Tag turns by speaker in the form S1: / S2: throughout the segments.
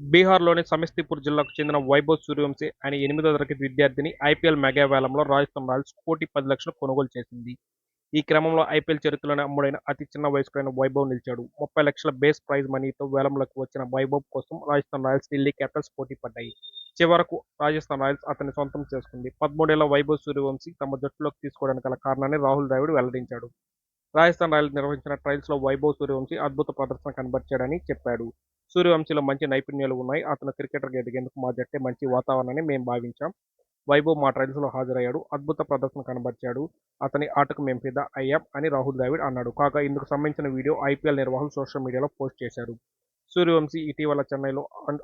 S1: బీహార్లోని సమస్తీపూర్ జిల్లాకు చెందిన వైభవ్ సూర్యవంశీ అనే ఎనిమిదో తరగతి విద్యార్థిని ఐపీఎల్ మెగా వేలంలో రాజస్థాన్ రాయల్స్ కోటి పది లక్షలు కొనుగోలు చేసింది. ఈ క్రమంలో ఐపీఎల్ చరిత్రలోనే అమ్ముడైన అతి చిన్న వయస్కుడైన వైభవ్ నిలిచాడు. ముప్పై లక్షల బేస్ ప్రైజ్ మనీతో వేలంలోకి వచ్చిన వైభవ్ కోసం రాజస్థాన్ రాయల్స్ ఢిల్లీ క్యాపిటల్స్ పోటీ పడ్డాయి. చివరకు రాజస్థాన్ రాయల్స్ అతన్ని సొంతం చేసుకుంది. పదమూడేళ్ళ వైభవ్ సూర్యవంశీ తమ జట్టులోకి తీసుకోవడానికి గల కారణాన్ని రాహుల్ ద్రావిడ్ వెల్లడించాడు. రాజస్థాన్ రాయల్స్ నిర్వహించిన ట్రయల్స్లో వైభవ్ సూర్యవంశీ అద్భుత ప్రదర్శన కనబరిచాడని చెప్పాడు. సూర్యవంశీలో మంచి నైపుణ్యాలు ఉన్నాయి. అతను క్రికెటర్గా ఎదిగేందుకు మా జట్టే మంచి వాతావరణాన్ని మేము భావించాం. వైభవ్ మా ట్రయల్స్లో హాజరయ్యాడు. అద్భుత ప్రదర్శన కనబరిచాడు. అతని ఆటకు మేము ఫిదా అయ్యాం అని రాహుల్ ద్రావిడ్ అన్నాడు. కాగా ఇందుకు సంబంధించిన వీడియో ఐపీఎల్ నిర్వాహకులు సోషల్ మీడియాలో పోస్ట్ చేశారు. సూర్యవంశీ ఇటీవల చెన్నైలో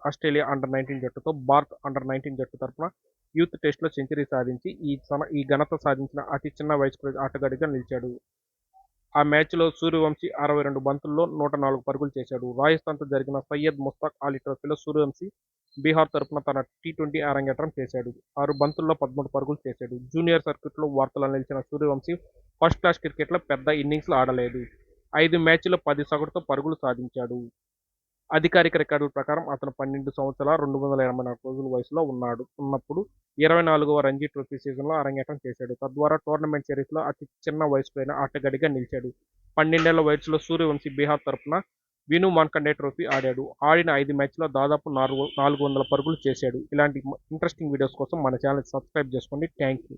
S1: ఆస్ట్రేలియా అండర్ నైన్టీన్ జట్టుతో భారత్ అండర్ నైన్టీన్ జట్టు తరపున యూత్ టెస్ట్లో సెంచరీ సాధించి ఈ ఈ ఘనత సాధించిన అతి చిన్న వయస్కుల ఆటగాడిగా నిలిచాడు. ఆ మ్యాచ్లో సూర్యవంశీ అరవై రెండు బంతుల్లో నూట నాలుగు పరుగులు చేశాడు. రాజస్థాన్తో జరిగిన సయ్యద్ ముస్తాక్ అలీ ట్రోఫీలో సూర్యవంశీ బీహార్ తరపున తన టీ ట్వంటీ అరంగేట్రం చేశాడు. ఆరు బంతుల్లో పదమూడు పరుగులు చేశాడు. జూనియర్ సర్క్యూట్లో వార్తలు నిలిచిన సూర్యవంశీ ఫస్ట్ క్లాస్ క్రికెట్లో పెద్ద ఇన్నింగ్స్లు ఆడలేదు. ఐదు మ్యాచ్లో పది సగటుతో పరుగులు సాధించాడు. అధికారిక రికార్డుల ప్రకారం అతను పన్నెండు సంవత్సరాల రెండు వందల ఎనభై నాలుగు రోజుల వయసులో ఉన్నాడు. ఉన్నప్పుడు ఇరవై నాలుగవ రంజీ ట్రోఫీ సీజన్లో అరంగేటం చేశాడు. తద్వారా టోర్నమెంట్ సిరీస్లో అతి చిన్న వయసుపైన ఆటగాడిగా నిలిచాడు. పన్నెండేళ్ళ వయసులో సూర్యవంశీ బీహార్ తరపున విను మాన్కండే ట్రోఫీ ఆడాడు. ఆడిన ఐదు మ్యాచ్లో దాదాపు నాలుగు నాలుగు వందల పరుగులు చేశాడు. ఇలాంటి ఇంట్రెస్టింగ్ వీడియోస్ కోసం మన ఛానల్ సబ్స్క్రైబ్ చేసుకోండి. Thank you.